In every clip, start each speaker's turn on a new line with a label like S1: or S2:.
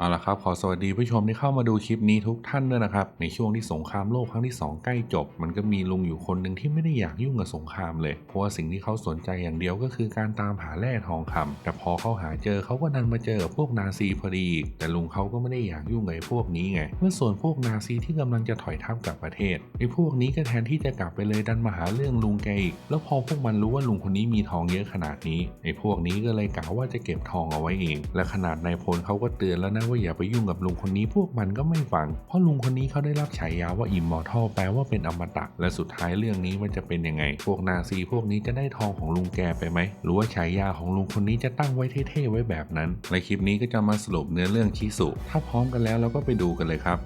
S1: เอาละครับขอสวัสดีผู้ชมที่เข้ามาดูคลิปนี้ทุกท่านด้วยนะครับ ในช่วงที่สงครามโลกครั้งที่ 2 ใกล้จบ มันก็มีลุงอยู่คนหนึ่งที่ไม่ได้อยากยุ่งกับสงครามเลย เพราะว่าสิ่งที่เขาสนใจอย่างเดียวก็คือการตามหาแร่ทองคำแต่พอเขาหาเจอเขาก็ดันมาเจอกับพวกนาซีพอดี แต่ลุงเขาก็ไม่ได้อยากยุ่งกับไอ้พวกนี้ไงเมื่อส่วนพวกนาซีที่กำลังจะถอยทัพกลับประเทศไอ้พวกนี้ก็แทนที่จะกลับไปเลยดันมาหาเรื่องลุงแกอีกแล้วพอพวกมันรู้ว่าลุงคนนี้มีทองเยอะขนาดนี้ไอ้พวกนี้ก็เลยกะว่าจะเก็บทองเอาไว้เอง และขนาดนายพลเขาก็เตือนแล้วนะว่าอย่าไปยุ่งกับลุงคนนี้พวกมันก็ไม่ฟัง เพราะลุงคนนี้เขาได้รับฉายาว่าอิมมอร์ทัลแปลว่าเป็นอมตะ และสุดท้ายเรื่องนี้มันจะเป็นยังไง พวกนาซีพวกนี้จะได้ทองของลุงแกไปไหม หรือว่าฉายาของลุงคนนี้จะตั้งไว้เท่ๆไว้แบบนั้นในคลิปนี้ก็จะมาสรุปเนื้อเรื่องชิสุ ถ้าพร้อมกันแล้วเราก็ไปดูกันเลยครับ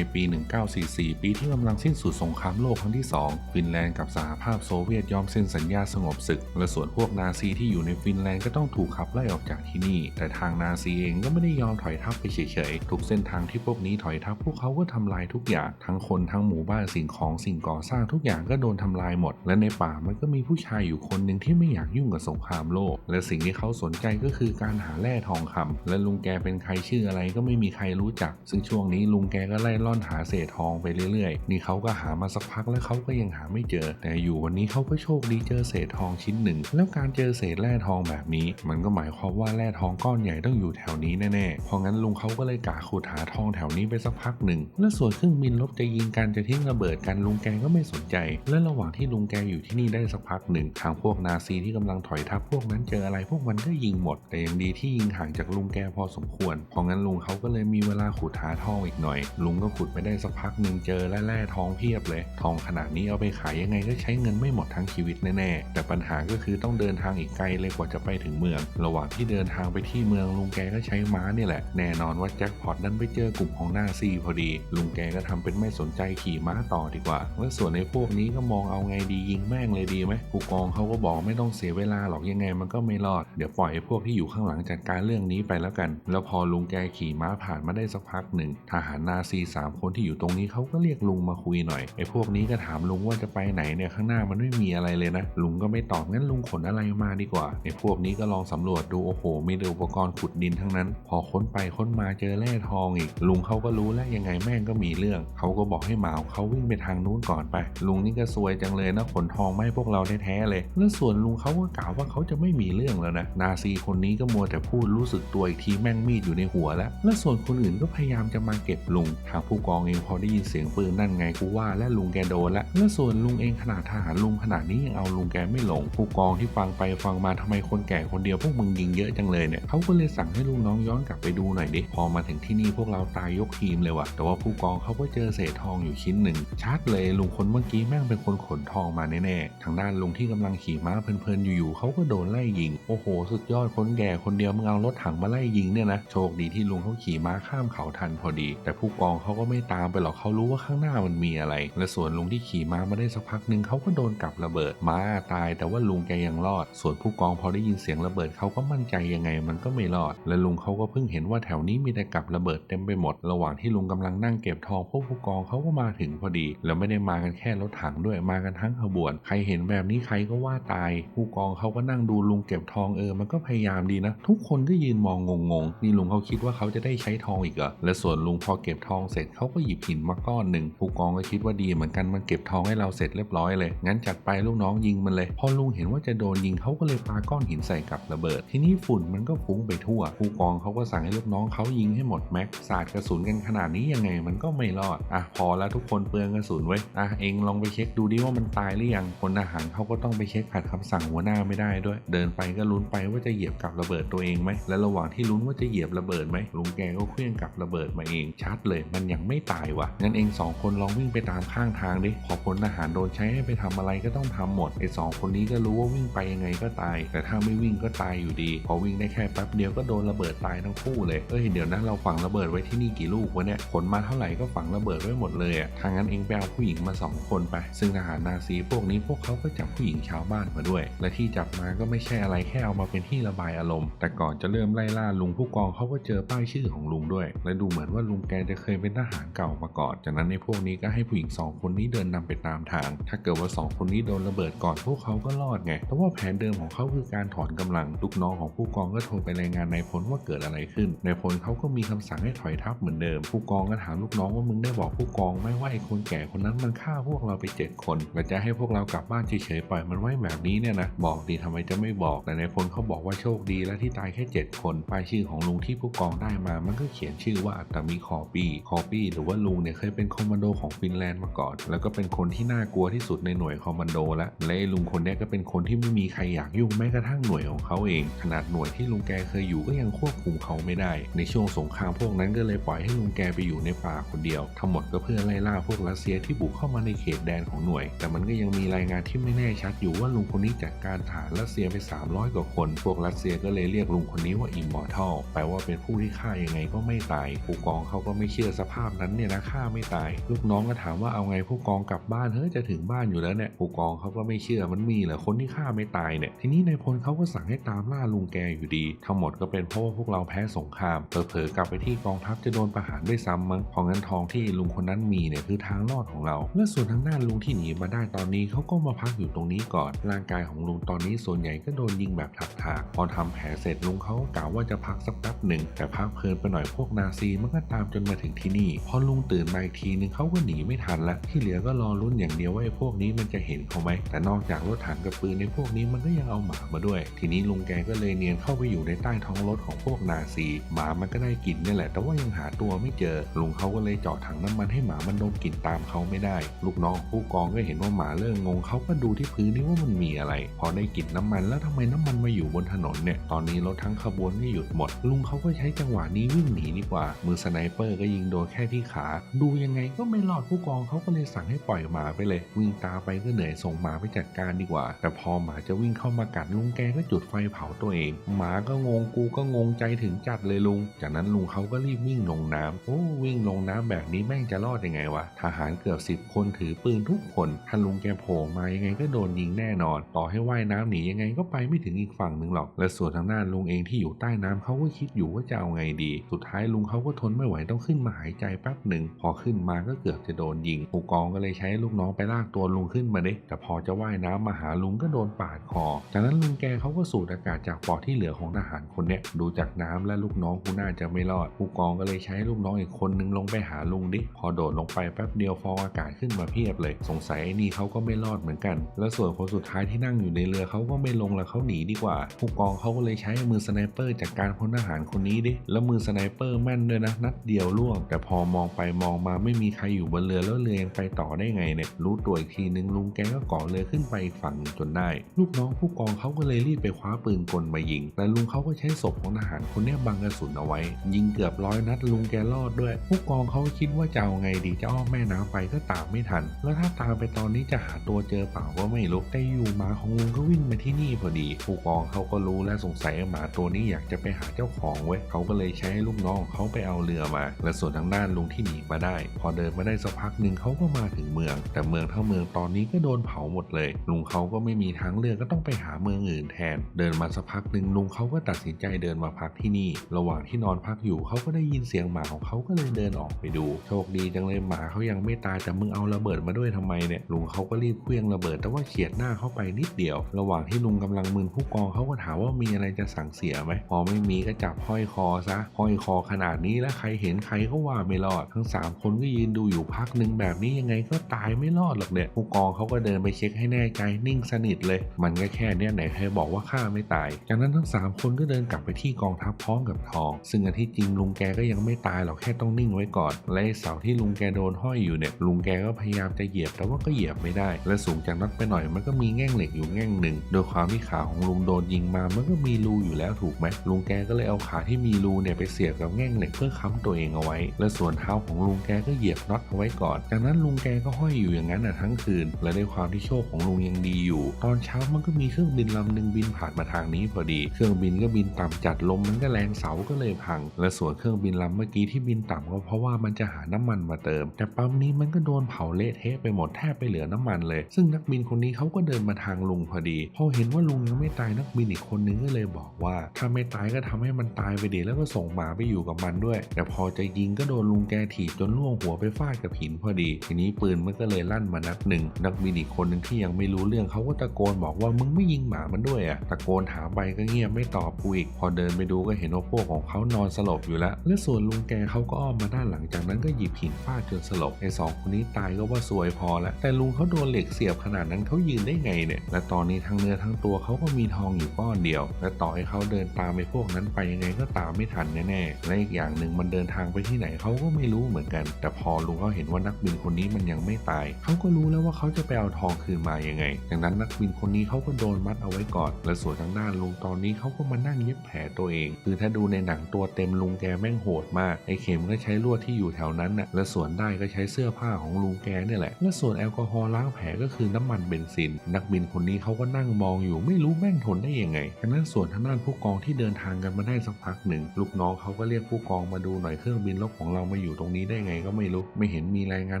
S1: ในปี 1944 ปีที่กำลังสิ้นสุดสงครามโลกครั้งที่ 2 ฟินแลนด์กับสหภาพโซเวียตยอมเซ็นสัญญาสงบศึก และส่วนพวกนาซีที่อยู่ในฟินแลนด์ก็ต้องถูกขับไล่ออกจากที่นี่ แต่ทางนาซีเองก็ไม่ได้ยอมถอยทัพไปเฉยๆ ทุกเส้นทางที่พวกนี้ถอยทัพพวกเขาก็ทำลายทุกอย่าง ทั้งคนทั้งหมู่บ้านสิ่งของสิ่งก่อสร้างทุกอย่างก็โดนทำลายหมด และในป่ามันก็มีผู้ชายอยู่คนหนึ่งที่ไม่อยากยุ่งกับสงครามโลก และสิ่งที่เขาสนใจก็คือการหาแร่ทองคำและลุงแกเป็นใครชื่ออะไรก็ไม่มีใครรู้จัก ซึ่งช่วงนี้ลุงแกก็ไล่ล่อนหาเศษทองไปเรื่อยๆ นี่เขาก็หามาสักพักแล้วเขาก็ยังหาไม่เจอ แต่อยู่วันนี้เขาก็โชคดีเจอเศษทองชิ้นหนึ่ง แล้วการเจอเศษแร่ทองแบบนี้ มันก็หมายความว่าแร่ทองก้อนใหญ่ต้องอยู่แถวนี้แน่ๆ เพราะงั้นลุงเขาก็เลยกะขุดหาทองแถวนี้ไปสักพักหนึ่ง และส่วนเครื่องบินลบจะยิงกันจะทิ้งระเบิดกันลุงแกก็ไม่สนใจ และระหว่างที่ลุงแกอยู่ที่นี่ได้สักพักหนึ่ง ทางพวกนาซีที่กำลังถอยทัพพวกนั้นเจออะไรพวกมันก็ยิงหมด แต่ยังดีที่ยิงห่างจากลุงแกพอสมควร เพราะงั้นลุงเขาก็เลยมีเวลาขุดหาทองอีกหน่อย ลุงก็ขุดไปได้สักพักหนึ่งเจอและแร่ทองเพียบเลย ทองขนาดนี้เอาไปขายยังไงก็ใช้เงินไม่หมดทั้งชีวิตแน่ๆแต่ปัญหาก็คือต้องเดินทางอีกไกลเลยกว่าจะไปถึงเมือง ระหว่างที่เดินทางไปที่เมืองลุงแกก็ใช้ม้าเนี่ยแหละแน่นอนว่าแจ็คพอตนั้นไปเจอกลุ่มของนาซีพอดี ลุงแกก็ทำเป็นไม่สนใจขี่ม้าต่อดีกว่าและส่วนในพวกนี้ก็มองเอาไงดียิงแม่งเลยดีไหมผู้กองเขาก็บอกไม่ต้องเสียเวลาหรอกยังไงมันก็ไม่รอดเดี๋ยวปล่อยพวกที่อยู่ข้างหลังจัดการเรื่องนี้ไปแล้วกัน แล้วพอลุงแกขี่ม้าผ่านมาได้สักพักหนึ่งทหารนาซีสามคนที่อยู่ตรงนี้เขาก็เรียกลุงมาคุยหน่อยไอ้พวกนี้ก็ถามลุงว่าจะไปไหนเนี่ยข้างหน้ามันไม่มีอะไรเลยนะลุงก็ไม่ตอบงั้นลุงขนอะไรมาดีกว่าไอ้พวกนี้ก็ลองสำรวจดูโอ้โหมีแต่อุปกรณ์ขุดดินทั้งนั้น พอค้นไปค้นมาเจอแร่ทองอีก ลุงเขาก็รู้แล้วยังไงแม่งก็มีเรื่องเขาก็บอกให้หมาเขาวิ่งไปทางนู้นก่อนไป ลุงนี่ก็ซวยจังเลยนะขนทองมาให้พวกเราแท้ๆเลยแล้วส่วนลุงเขาก็กล่าวว่าเขาจะไม่มีเรื่องแล้วนะนาซีคนนี้ก็มัวแต่พูดรู้สึกตัวอีกทีแม่งมีดอยู่ในหัวแล้ว และส่วนคนอื่นก็พยายามจะมาเก็บลุงทางผู้กองเองพอได้ยินเสียงปืนนั่นไงกูว่าและลุงแกโดนละและส่วนลุงเองขนาดทหารลุงขนาดนี้ยังเอาลุงแกไม่หลงผู้กองที่ฟังไปฟังมาทำไมคนแก่คนเดียวพวกมึงยิงเยอะจังเลยเนี่ยเขาก็เลยสั่งให้ลูกน้องย้อนกลับไปดูหน่อยดิพอมาถึงที่นี่พวกเราตายยกทีมเลยว่ะแต่ว่าผู้กองเขาก็เจอเศษทองอยู่ชิ้นหนึ่งชัดเลยลุงคนเมื่อกี้แม่งเป็นคนขนทองมาแน่ๆทางด้านลุงที่กำลังขี่ม้าเพลินๆอยู่ๆเขาก็โดนไล่ยิงโอ้โห สุดยอดคนแก่คนเดียวมึงเอารถถังมาไล่ยิงเนี่ยนะโชคดีที่ลุงเขาขี่ม้าข้ามเขาทันพอดี แต่ผู้กองเขาก็ไม่ตามไปหรอกเขารู้ว่าข้างหน้ามันมีอะไร และส่วนลุงที่ขี่ม้ามาได้สักพักหนึ่งเขาก็โดนกับระเบิดม้าตาย แต่ว่าลุงแกยังรอด ส่วนผู้กองพอได้ยินเสียงระเบิดเขาก็มั่นใจยังไงมันก็ไม่รอด และลุงเขาก็เพิ่งเห็นว่าแถวนี้มีแต่กับระเบิดเต็มไปหมด ระหว่างที่ลุงกำลังนั่งเก็บทองพวกผู้กองเขาก็มาถึงพอดี แล้วไม่ได้มากันแค่รถถังด้วยมากันทั้งขบวน ใครเห็นแบบนี้ใครก็ว่าตาย ผู้กองเขาก็นั่งดูลุงเก็บทองเออมันก็พยายามดีนะ ทุกคนก็ยืนมองงงๆนี่ลุงเขาคิดว่าเขาจะได้ใช้ทองอีกเหรอและส่วนลุงพอเก็บทองเสร็จเขาก็หยิบหินมาก้อนหนึ่งผู้กองก็คิดว่าดีเหมือนกันมันเก็บทองให้เราเสร็จเรียบร้อยเลย งั้นจัดไปลูกน้องยิงมันเลย พอลุงเห็นว่าจะโดนยิงเขาก็เลยปาก้อนหินใส่กับระเบิด ทีนี้ฝุ่นมันก็ฟุ้งไปทั่ว ผู้กองเขาก็สั่งให้ลูกน้องเขายิงให้หมดแม็กสาดกระสุนกันขนาดนี้ยังไงมันก็ไม่รอดอะพอแล้วทุกคนเปลืองกระสุนไว้อะเองลองไปเช็คดูดิว่ามันตายหรือยังคนอาหารเขาก็ต้องไปเช็คขัดคำสั่งหัวหน้าไม่ได้ด้วย เดินไปก็ลุ้นไปว่าจะเหยียบกับระเบิดตัวเองไหมและระหว่างที่ลุ้นว่าจะเหยียบระเบิดไหมลุงแกก็เคลื่อนกับระเบิดมาเองชัดเลยมันยังไม่ตายว่ะงั้นเองสองคนลองวิ่งไปตามข้างทางดิพอพลทหารโดนใช้ให้ไปทำอะไรก็ต้องทำหมดไอ้สองคนนี้ก็รู้ว่าวิ่งไปยังไงก็ตาย แต่ถ้าไม่วิ่งก็ตายอยู่ดี พอวิ่งได้แค่แป๊บเดียวก็โดนระเบิดตายทั้งคู่เลยเอ้ยเดี๋ยวนะเราฝังระเบิดไว้ที่นี่กี่ลูกวะเนี่ยขนมาเท่าไหร่ก็ฝังระเบิดไว้หมดเลยอะทางนั้นเองไปเอาผู้หญิงมาสองคนไป ซึ่งทหารนาซีพวกนี้พวกเขาก็จับผู้หญิงชาวบ้านมาด้วย และที่จับมาก็ไม่ใช่อะไรแค่เอามาเป็นที่ระบายอารมณ์ แต่ก่อนจะเริ่มไล่ล่าลุงผู้กองเขาก็เจอป้ายชื่อของลุงด้วย และดูเหมือนว่าลุงแกจะเคยเป็นทหารเก่ามาก่อน จากนั้นในพวกนี้ก็ให้ผู้หญิงสองคนนี้เดินนำไปตามทาง ถ้าเกิดว่าสองคนนี้โดนระเบิดก่อนพวกเขาก็รอดไง แต่ว่าแผนเดิมของเขาคือการถอนกำลัง ลูกน้องของผู้กองก็โทรไปรายงานนายพลว่าเกิดอะไรขึ้น นายพลเขาก็มีคำสั่งให้ถอยทัพเหมือนเดิม ผู้กองก็ถามลูกน้องว่ามึงได้บอกผู้กองไหมว่าไอ้คนแก่คนนั้นมันฆ่าพวกเราไปเจ็ดคนและจะให้พวกเรากลับบ้านเฉยๆปล่อยมันไว้แบบนี้เนี่ยนะ บอกดีทำไมจะไม่บอก แต่นายพลเขาบอกว่าโชคดีและที่ตายแค่เจ็ดคนป้ายชื่อของลุงที่ผู้กองได้มา มันก็เขียนชื่อว่าอัตมิคอปีคอปีหรือว่าลุงเนี่ยเคยเป็นคอมมานโดของฟินแลนด์มาก่อน แล้วก็เป็นคนที่น่ากลัวที่สุดในหน่วยคอมมานโดและและไอ้ลุงคนนี้ก็เป็นคนที่ไม่มีใครอยากยุ่งแม้กระทั่งหน่วยของเขาเอง ขนาดหน่วยที่ลุงแกเคยอยู่ก็ยังควบคุมเขาไม่ได้ ในช่วงสงครามพวกนั้นก็เลยปล่อยให้ลุงแกไปอยู่ในป่าคนเดียว ทั้งหมดก็เพื่อไล่ล่าพวกรัสเซียที่บุกเข้ามาในเขตแดนของหน่วย แต่มันก็ยังมีรายงานที่ไม่แน่ชัดอยู่ว่าลุงคนนี้จัดการทหารรัสเซียไป 300 กว่าคน พวกรัสเซียก็เลยเรียกลุงคนนี้ว่าอิมมอร์ทัลแปลว่าเป็นผู้ที่ฆ่ายังไงก็ไม่ตายผู้กองเขาก็ไม่เชื่อสภาพนั้นเนี่ยนะฆ่าไม่ตาย ลูกน้องก็ถามว่าเอาไงผู้กองกลับบ้านเฮ้ยจะถึงบ้านอยู่แล้วเนี่ยผู้กองเขาก็ไม่เชื่อมันมีเหรอคนที่ฆ่าไม่ตายเนี่ยทีนี้นายพลเขาก็สั่งให้ตามล่าลุงแกอยู่ดี ทั้งหมดก็เป็นเพราะว่าพวกเราแพ้สงครามเผลอๆกลับไปที่กองทัพจะโดนประหารด้วยซ้ำมั้งเพราะงั้นทองที่ลุงคนนั้นมีเนี่ยคือทางรอดของเราและส่วนทางด้านลุงที่หนีมาได้ตอนนี้เขาก็มาพักอยู่ตรงนี้ก่อนร่างกายของลุงตอนนี้ส่วนใหญ่ก็โดนยิงแบบถากๆพอทำแผลเสร็จลุงเขาก็กล่าวว่าจะพักสักแป๊บหนึ่งแต่พักเพลินไปหน่อยพวกนาซีมันก็ตามจนมาถึงที่นี่พอลุงตื่นมาอีกทีนึงเขาก็หนีไม่ทันละที่เหลือก็รอลุ้นอย่างเดียวว่าไอ้พวกนี้มันจะเห็นเขาไหมแต่นอกจากรถถังกับปืนในพวกนี้มันก็ยังเอาหมามาด้วย ทีนี้ลุงแกก็เลยเนียนเข้าไปอยู่ในใต้ท้องรถของพวกนาซี หมามันก็ได้กลิ่นนี่แหละ แต่ว่ายังหาตัวไม่เจอ ลุงเขาก็เลยเจาะถังน้ำมันให้หมามันดมกลิ่นตามเขาไม่ได้ ลูกน้องผู้กองก็เห็นว่าหมาเริ่มงงเขาก็ดูที่พื้นนี่ว่ามันมีอะไร พอได้กลิ่นน้ำมันแล้วทำไมน้ำมันมาอยู่บนถนนเนี่ยตอนนี้รถทั้งขบวนก็หยุดหมด ลุงเขาก็ใช้จังหวะนี้วิ่งหนีดีกว่า มือสไนเปอร์ก็ยิงโดนแค่ที่ขา ดูยังไงก็ไม่รอดผู้กองเขาก็เลยสั่งให้ปล่อยหมาไปเลย วิ่งตามไปก็เหนื่อยส่งหมาไปจัดการดีกว่า แต่พอหมาจะวิ่งเข้ามากัดลุงแกก็จุดไฟเผาตัวเอง หมาก็งงกูก็งงใจถึงจัดเลยลุง จากนั้นลุงเขาก็รีบวิ่งลงน้ำโอ้วิ่งลงน้ำแบบนี้แม่งจะรอดยังไงวะทหารเกือบสิบคนถือปืนทุกคนถ้าลุงแกโผล่มายังไงก็โดนยิงแน่นอน ต่อให้ว่ายน้ำหนียังไงก็ไปไม่ถึงอีกฝั่งหนึ่งหรอก และส่วนทางด้านลุงเองที่อยู่ใต้น้ำเขาก็คิดอยู่ว่าจะเอาไงดี สุดท้ายลุงเขาก็ทนไม่ไหวต้องขึ้นมาหายใจแป๊บหนึ่งพอขึ้นมาก็เกือบจะโดนยิงผู้กองก็เลยใช้ลูกน้องไปลากตัวลุงขึ้นมาเด้แต่พอจะว่ายน้ำมาหาลุงก็โดนปาดคอ จากนั้นลุงแกเขาก็สูดอากาศจากปอดที่เหลือของทหารคนเนี้ยดูจากน้ำและลูกน้องกูน่าจะไม่รอด ผู้กองก็เลยใช้ลูกน้องอีกคนนึงลงไปหาลุงดิพอโดดลงไปแป๊บเดียวฟองอากาศขึ้นมาเพียบเลย สงสัยไอ้นี่เขาก็ไม่รอดเหมือนกัน แล้วส่วนคนสุดท้ายที่นั่งอยู่ในเรือเขาก็ไม่ลงแล้วเขาหนีดีกว่า ผู้กองเขาก็เลยใช้มือสไนเปอร์จากการพลทหารคนนี้ดิแล้วมือสไนเปอร์แม่นด้วยนะนัดเดียวล่วง แต่พอมองไปมองมาไม่มีใครอยู่บนเรือแล้วเรือยังไปต่อได้ไงเนี่ยรู้ตัวอีกทีนึงลุงแกก็เกาะเรือขึ้นไปอีกฝั่งจนได้ ลูกน้องผู้กองเขาก็เลยรีบไปคว้าปืนกลมายิง แต่ลุงเขาก็ใช้ศพของทหารคนนี้บังกระสุนเอาไว้ ยิงเกือบร้อยนัดลุงแกรอดด้วย ผู้กองเขาก็คิดว่าจะเอาไงดีจะอ้อมแม่น้ำไปก็ตามไม่ทัน แล้วถ้าตามไปตอนนี้จะหาตัวเจอเปล่าก็ไม่รู้แต่อยู่หมาของลุงก็วิ่งมาที่นี่พอดี ผู้กองเขาก็รู้และสงสัยหมาตัวนี้อยากจะไปหาเจ้าของเว้ยเขาก็เลยใช้ให้ลูกน้องของเขาไปเอาเรือมา และส่วนทางด้านลุงที่หนีมาได้ พอเดินมาได้สักพักหนึ่งเขาก็มาถึงเมือง แต่เมืองทั้งเมืองตอนนี้ก็โดนเผาหมดเลย ลุงเขาก็ไม่มีทางเลือกก็ต้องไปหาเมืองอื่นแทน เดินมาสักพักหนึ่งลุงเขาก็ตัดสินใจเดินมาพักที่นี่ ระหว่างที่นอนพักอยู่เขาก็ได้ยินเสียงหมาของเขาก็เลยเดินออกไปดู โชคดีจังเลยหมาเขายังไม่ตายแต่มึงเอาระเบิดมาด้วยทำไมเนี่ยลุงเขาก็รีบเคลื่องระเบิด แต่ว่าเฉียดหน้าเข้าไปนิดเดียว ระหว่างที่ลุงกำลังมึนผู้กองเขาก็ถามว่ามีอะไรจะสั่งเสียไหมพอไม่มีก็จับห้อยคอซะห้อยคอขนาดนี้แล้วใครเห็นใครก็ว่าไม่รอด ทั้งสามคนก็ยืนดูอยู่พักหนึ่งแบบนี้ยังไงก็ตายไม่รอดหรอกเนี่ยผู้กองเขาก็เดินไปเช็คให้แน่ใจนิ่งสนิทเลย มันก็แค่เนี้ยไหนใครบอกว่าฆ่าไม่ตาย จากนั้นทั้งสามคนก็เดินกลับไปที่กองทัพพร้อมกับทอง ซึ่งอันที่จริงลุงแกก็ยังไม่ตายหรอกแค่ต้องนิ่งไว้ก่อน และเสาที่ลุงแกโดนห้อยอยู่เนี่ยลุงแกก็พยายามจะเหยียบแต่ว่าก็เหยียบไม่ได้ และสูงจากนั้นไปหน่อยมันก็มีแง่งเหล็กอยู่แง่งหนึ่งโดยความที่ขาของลุงโดนยิงมามันก็มีรูอยู่แล้วถูกไหมลุงแกก็เลยเอาขาที่มีรูเนี่ยไปเสียบกับแง่งเหล็กเพื่อค้ำตัวเองเอาไว้ และส่วนเท้าของลุงแกก็เหยียบน็อตเอาไว้ก่อน จากนั้นลุงแกก็ห้อยอยู่อย่างนั้นน่ะทั้งคืน และด้วยความที่โชคของลุงยังดีอยู่ ตอนเช้ามันก็มีเครื่องบินลำหนึ่งบินผ่านมาทางนี้พอดี เครื่องบินก็บินต่ำจัดลมมันก็แรงเสาก็เลยพัง และส่วนเครื่องบินลำเมื่อกี้ที่บินต่ำก็เพราะว่ามันจะหาน้ำมันมาเติม แต่ปั๊มนี้มันก็โดนเผาเละเทะไปหมดแทบไปเหลือน้ำมันเลย ซึ่งนักบินคนนี้เขาก็เดินมาทางลุงพอดี พอเห็นว่าลุงยังไม่ตายนักบินอีกคนนึงก็เลยบอกว่า ถ้าไม่ตายก็ทำให้มันตายไปดีแล้วก็ส่งหมาไปอยู่กับมันด้วย แต่พอจะยิงก็โดนลุงงแกถีบจนล่วงหัวไปฟาดกับหินพอดี ทีนี้ปืนมันก็เลยลั่นมานัดหนึ่งนักบินอีกคนหนึ่งที่ยังไม่รู้เรื่องเขาก็ตะโกนบอกว่ามึงไม่ยิงหมามันด้วยอะตะโกนถามไปก็เงียบไม่ตอบกูอีก พอเดินไปดูก็เห็นว่าพวกของเขานอนสลบอยู่แล้ว และส่วนลุงแกเขาก็อ้อมมาด้านหลังจากนั้นก็หยิบหินฟาดจนสลบไอ้สองคนนี้ตายก็ว่าซวยพอแล้วแต่ลุงเขาโดนเหล็กเสียบขนาดนั้นเขายืนได้ไงเนี่ย และตอนนี้ทั้งเนื้อทั้งตัวเขาก็มีทองอยู่ก้อนเดียว และต่อให้เขาเดินตามไปพวกนั้นไปยังไงก็ตามไม่ทันแน่ๆและอีกอย่างหนึ่งมันเดินทางไปที่ไหนเขาก็ไม่รู้เหมือนกัน แต่พอลุงเขาเห็นว่านักบินคนนี้มันยังไม่ตาย เขาก็รู้แล้วว่าเขาจะไปเอาทองคืนมายังไงดังนั้นนักบินคนนี้เขาก็โดนมัดเอาไว้ก่อน และส่วนทางด้านลุงตอนนี้เขาก็มานั่งเย็บแผลตัวเอง คือถ้าดูในหนังตัวเต็มลุงแกแม่งโหดมาก ไอ้เข็มก็ใช้ลวดที่อยู่แถวนั้นน่ะ และส่วนได้ก็ใช้เสื้อผ้าของลุงแกเนี่ยแหละ และส่วนแอลกอฮอล์ล้างแผลก็คือน้ำมันเบนซิน นักบินคนนี้เขาก็นั่งมองอยู่ไม่รู้แม่งทนได้ยังไงดังนั้นส่วนทางด้านผู้กองที่เดินทางกันมาได้สักพักหนึ่งลูกน้องเขาก็เรียกผู้กองมาดูหน่อยเครื่องบินลบของเรามาอยู่ตรงนี้ได้ไงก็ไม่รู้ ไม่เห็นมีรายงาน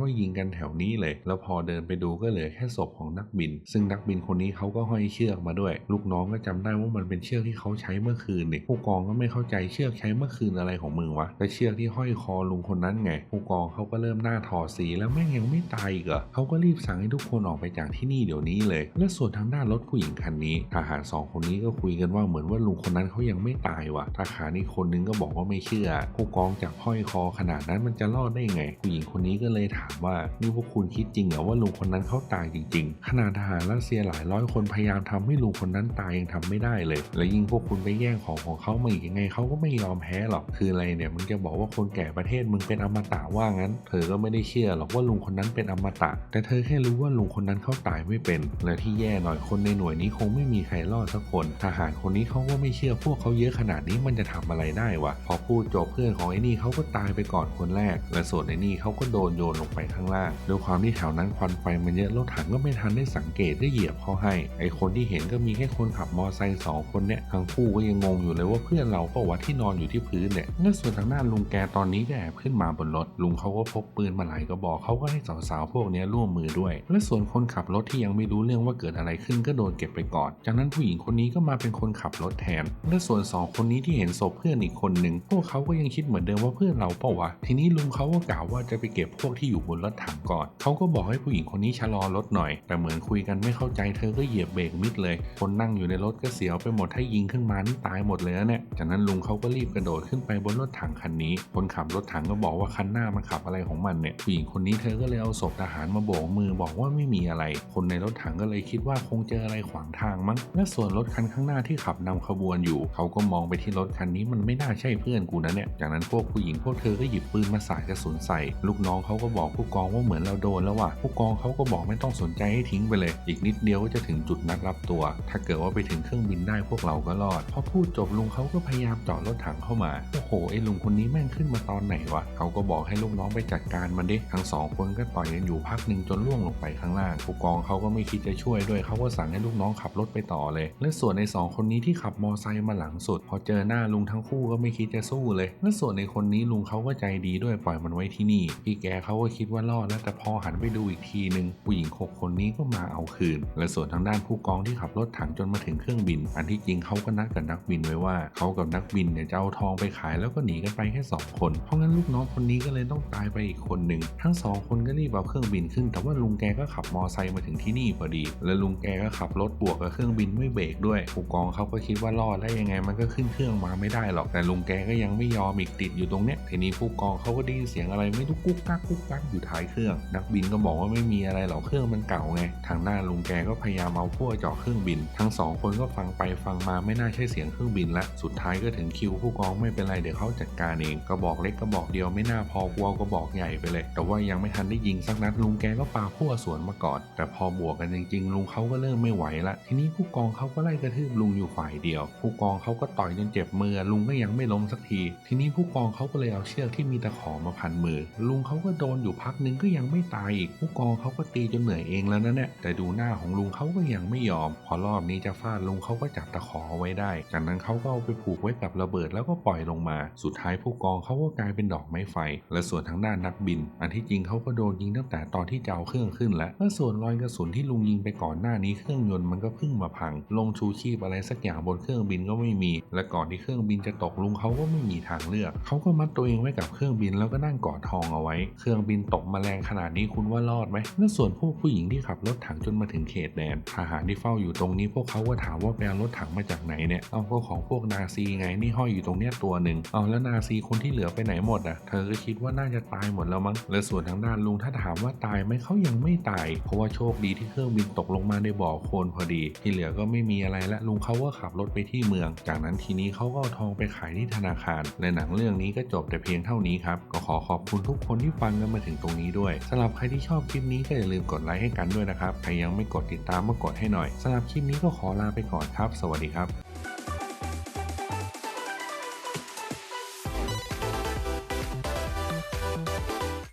S1: ว่ายิงกันแถวนี้เลย แล้วพอเดินไปดูก็เหลือแค่ศพของนักบิน ซึ่งนักบินคนนี้เขาก็ห้อยเชือกมาด้วย ลูกน้องก็จำได้ว่ามันเป็นเชือกที่เขาใช้เมื่อคืนนี่ผู้กองก็ไม่เข้าใจเชือกใช้เมื่อคืนอะไรของมึงวะแต่เชือกที่ห้อยคอลุงคนนั้นไง ผู้กองเขาก็เริ่มหน้าถอดสีแล้วแม่งยังไม่ตายอีกเหรอเขาก็รีบสั่งให้ทุกคนออกไปจากที่นี่เดี๋ยวนี้เลย และส่วนทางด้านรถผู้หญิงคันนี้ทหารสองคนนี้ก็คุยกันว่าเหมือนว่าลุงคนนั้นเขายังไม่ตายว่ะทหารอีกคนนึงก็บอกว่าไม่เชื่อ ผู้กองจับห้อยคอขนาดนั้นมันจะรอดได้ยังไงผู้หญิงคนนี้ก็เลยถามว่านี่พวกคุณคิดจริงเหรอว่าลุงคนนั้นเขาตายจริง ๆ ขนาดทหารรัสเซียหลายร้อยคนพยายามทำให้ลุงคนนั้นตายยังทำไม่ได้เลย และยิ่งพวกคุณไปแย่งของของเขามาอีกยังไงเขาก็ไม่ยอมแพ้หรอกคืออะไรเนี่ยมึงจะบอกว่าคนแก่ประเทศมึงเป็นอมตะว่างั้น เธอก็ไม่ได้เชื่อหรอกว่าลุงคนนั้นเป็นอมตะ แต่เธอแค่รู้ว่าลุงคนนั้นเขาตายไม่เป็น และที่แย่หน่อยคนในหน่วยนี้คงไม่มีใครรอดสักคนทหารคนนี้เขาก็ไม่เชื่อพวกเขาเยอะขนาดนี้มันจะทำอะไรได้วะพอพูดจบเพื่อนของไอ้นี่เขาก็ตายไปก่อนคนแรก และส่วนไอ้นี่เขาก็โดนโยนลงไปข้างล่างด้วยความที่แถวนั้นควันไฟมันเยอะรถถังก็ไม่ทันได้สังเกตได้เหยียบเขาให้ ไอ้คนที่เห็นก็มีแค่คนขับมอไซค์สองคนเนี่ยทั้งคู่ก็ยังงงอยู่เลยว่าเพื่อนเราเปล่าวะที่นอนอยู่ที่พื้นเนี่ยและส่วนทางด้านลุงแกตอนนี้ก็แอบขึ้นมาบนรถลุงเขาก็พกปืนมาหลายกระบอกเขาก็ให้สาวๆพวกนี้ร่วมมือด้วย และส่วนคนขับรถที่ยังไม่รู้เรื่องว่าเกิดอะไรขึ้นก็โดนเก็บไปก่อน จากนั้นผู้หญิงคนนี้ก็มาเป็นคนขับรถแทน และส่วนสองคนนี้ที่เห็นศพเพื่อนอีกคนหนึ่งพวกเขาก็ยังคิดเหมือนเดิมว่าเพื่อนเราเปล่าวะทีนี้ลุงเขาก็กล่าวว่าจะไปเก็บพวกที่อยู่บนรถถังก่อน เขาก็บอกให้ผู้หญิงคนนี้ชะลอรถหน่อย แต่เหมือนคุยกันไม่เข้าใจเธอก็เหยียบเบรกมิดเลย คนนั่งอยู่ในรถก็เสียวไปหมดถ้ายิงขึ้นมานี่ตายหมดเลยนะเนี่ย จากนั้นลุงเขาก็รีบกระโดดขึ้นไปบนรถถังคันนี้ คนขับรถถังก็บอกว่าคันหน้ามันขับอะไรของมันเนี่ย ผู้หญิงคนนี้เธอก็เลยเอาศพทหารมาโบกมือบอกว่าไม่มีอะไร คนในรถถังก็เลยคิดว่าคงเจออะไรขวางทางมั้ง และส่วนรถคันข้างหน้าที่ขับนำขบวนอยู่ เขาก็มองไปที่รถคันนี้มันไม่น่าใช่เพื่อนกูนะเนี่ย จากนั้นพวกผู้หญิงพวกเธอก็หยิบปืนมาสาดกระสุนใส่ ลูกน้องเขาก็บอกผู้กองว่าเหมือนเราโดนแล้วว่ะผู้กองเขาก็บอกไม่ต้องสนใจให้ทิ้งไปเลย อีกนิดเดียวก็จะถึงจุดนัดรับตัว ถ้าเกิดว่าไปถึงเครื่องบินได้พวกเราก็รอดพอพูดจบลุงเขาก็พยายามจอดรถถังเข้ามาโอ้โหไอ้ลุงคนนี้แม่งขึ้นมาตอนไหนวะเขาก็บอกให้ลูกน้องไปจัดการมันดิทั้งสองคนก็ต่อยกันอยู่พักหนึ่งจนล่วงลงไปข้างล่างผู้กองเขาก็ไม่คิดจะช่วยด้วยเขาก็สั่งให้ลูกน้องขับรถไปต่อเลย และส่วนในสองคนนี้ที่ขับมอไซค์มาหลังสุด พอเจอหน้าลุงทั้งคู่ก็ไม่คิดจะสู้เลยและส่วนในคนนี้ลุงเขาก็ใจดีด้วยปล่อยมันไว้ที่นี่ พี่แกเขาก็คิดว่ารอดแล้วแต่พอหันไปดูอีกทีหนึ่งผู้หญิงหกคนนี้ก็มาเอาคืน และส่วนทางด้านผู้กองที่ขับรถถังจนมาถึงเครื่องบิน อันที่จริงเขาก็นัดกับนักบินไว้ว่าเขากับนักบินเนี่ยจะเอาทองไปขายแล้วก็หนีกันไปแค่สองคน เพราะงั้นลูกน้องคนนี้ก็เลยต้องตายไปอีกคนหนึ่งทั้งสองคนก็รีบเอาเครื่องบินขึ้น แต่ว่าลุงแกก็ขับมอไซค์มาถึงที่นี่พอดี และลุงแกก็ขับรถบวกกับเครื่องบินไม่เบรกด้วยผู้กองเขาก็คิดว่ารอดแล้วยังไงมันก็ขึ้นเครื่องมาไม่ได้หรอกแต่ลุงแกก็ยังไม่ยอมอีกติดอยู่ตรงเนี้ยทีนี้ผู้กองเขาก็ได้ยินเสียงอะไรไม่รู้กุ๊กกักกุ๊กกักอยู่ท้ายเครื่อง นักบินก็บอกว่าไม่มีอะไรหรอกเครื่องมันเก่าไง ทางหน้าลุงแกก็พยายามเอาพวกเจาะเครื่องบิน ทั้งสองคนก็ฟังไปฟังมาไม่น่าใช่เสียงเครื่องบินละ สุดท้ายก็ถึงคิวผู้กองไม่เป็นไรเดี๋ยวเขาจัดการเองกระบอกเล็กกระบอกเดียวไม่น่าพอกลัวกระบอกใหญ่ไปเลย แต่ว่ายังไม่ทันได้ยิงสักนัดลุงแกก็ปาพั่วสวนมาก่อน แต่พอบวกกันจริงๆลุงเขาก็เริ่มไม่ไหวละทีนี้ผู้กองเขาก็ไล่กระทืบลุงอยู่ฝ่ายเดียว ผู้กองเขาก็ต่อยจนเจ็บมือลุงก็ยังไม่ล้มสักที ทีนี้ผู้กองเขาก็เลยเอาเชือกที่มีตะขอมาพันมือ ลุงเขาก็โดนอยู่พักหนึงก็ยังไม่ตายอีกผู้กองเขาก็ตีจนเหนื่อยเองแล้วนะเนี่ยแต่ดูหน้าของลุงเขาก็ยังไม่ยอม พอรอบนี้จะฟาดลุงเขาก็จับตะขอไว้ได้ จากนั้นเขาก็เอาไปผูกไว้กับระเบิดแล้วก็ปล่อยลงมา สุดท้ายผู้กองเขาก็กลายเป็นดอกไม้ไฟ และส่วนทางด้านนักบิน อันที่จริงเขาก็โดนยิงตั้งแต่ตอนที่จะเอาเครื่องขึ้นแล้วและส่วนรอยกระสุนที่ลุงยิงไปก่อนหน้านี้เครื่องยนต์มันก็เพิ่งมาพัง ลงชูชีพอะไรสักอย่างบนเครื่องบินก็ไม่มี และก่อนที่เครื่องบินจะตกลุงเขาก็ไม่มีทางเลือกเขาก็มัดตัวเองไว้กับเครื่องรื่องบินแล้วก็นั่งกอดทองเอาไว้ เครื่องบินตกมาแรงขนาดนี้คุณว่ารอดไหมแล้วส่วนพวกผู้หญิงที่ขับรถถังจนมาถึงเขตแดนทหารที่เฝ้าอยู่ตรงนี้พวกเขาก็ถามว่าไปเอารถถังมาจากไหนเนี่ยเอาก็ของพวกนาซีไงนี่ห้อยอยู่ตรงเนี้ยตัวหนึ่งเอาแล้วนาซีคนที่เหลือไปไหนหมดอะเธอก็คิดว่าน่าจะตายหมดแล้วมั้งและส่วนทางด้านลุงถ้าถามว่าตายไหมเขายังไม่ตาย เพราะว่าโชคดีที่เครื่องบินตกลงมาในบ่อโคลนพอดี ที่เหลือก็ไม่มีอะไรละลุงเขาก็ขับรถไปที่เมือง จากนั้นทีนี้เขาก็เอาทองไปขายที่ธนาคารและหนังเรื่องนี้ก็จบแต่เพียงเท่านี้ครับ ก็ขอขอบคุณทุกคนที่ฟังกันมาถึงตรงนี้ด้วยสำหรับใครที่ชอบคลิปนี้ก็อย่าลืมกดไลค์ให้กันด้วยนะครับ ใครยังไม่กดติดตามก็กดให้หน่อยสำหรับคลิปนี้ก็ขอลาไปก่อนครับ สวัสดีครับ